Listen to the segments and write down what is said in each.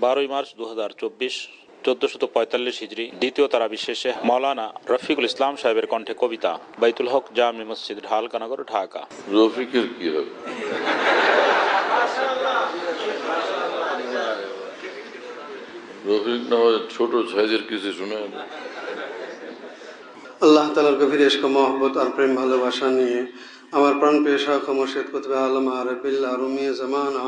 বারোই মার্চ দু হাজার চব্বিশ চোদ্দশত পঁয়তাল্লিশ হিজড়ি দ্বিতীয় তারা বিশেষে মৌলানা রফিকুল ইসলাম সাহেবের কণ্ঠে কবিতা বাইতুল হক জামি মসজিদ ঢালকানগর ঢাকা। রফিকের কি হবে? রফিক না হয় ছোট সাইজের কিছু শুনে আল্লাহ তালার গভীর এশক মহব্বত আর প্রেম ভালোবাসা নিয়ে আমার প্রাণ পেশা শাহ মুর্শিদ কুতবে আলম আরবিল্লা রুমিয়ে জামানা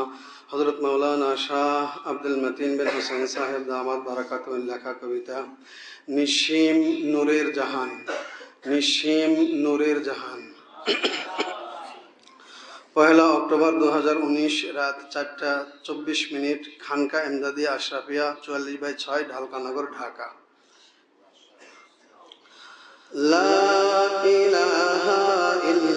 হজরত মৌলানা শাহ আব্দুল মতিন বিন হোসেন সাহেব দামাত বারাকাত লেখা কবিতা নিশিম নূরের জাহান নিশিম নূরের জাহান। পহেলা অক্টোবর দু রাত চারটা চব্বিশ মিনিট, খানকা, এমদাদি, আশরাফিয়া, চুয়াল্লিশ বাই ছয় ঢালকানগর ঢাকা। লা ইলাহা ইল্লা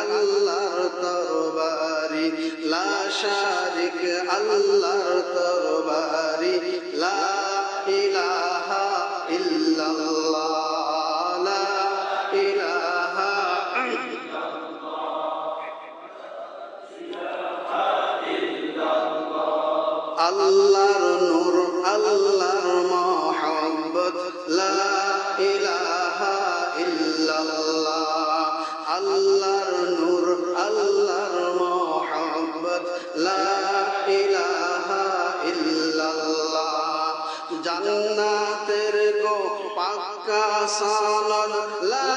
আল্লাহর তরবারি লা শারিক আল্লাহর তরবারি লা ইলাহা ইল্লাল্লাহ। আল্লাহর নূর, আল্লাহর মহব্বত, লা ইলাহা ইল্লাল্লাহ। আল্লাহর নূর, আল্লাহর মহব্বত, লা ইলাহা ইল্লাল্লাহ। জান্নাতের গো পাক্কা সালাত লা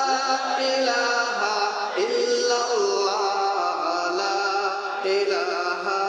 ইলাহা ইল্লাল্লাহ, লা ইলাহা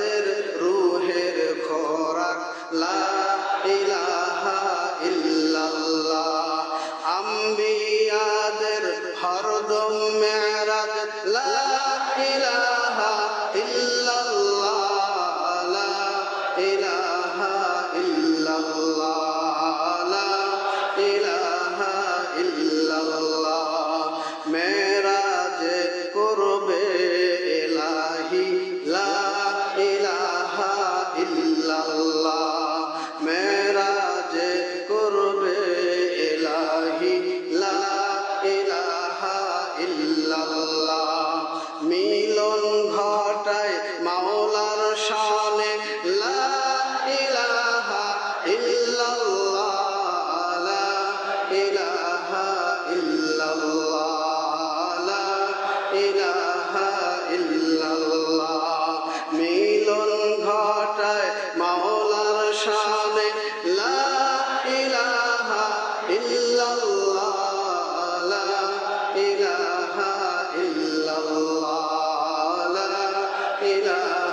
আউলিয়াদের রুহের খোরাক লা ইলাহা আম্বিয়াদের হরদম মেরাজ লা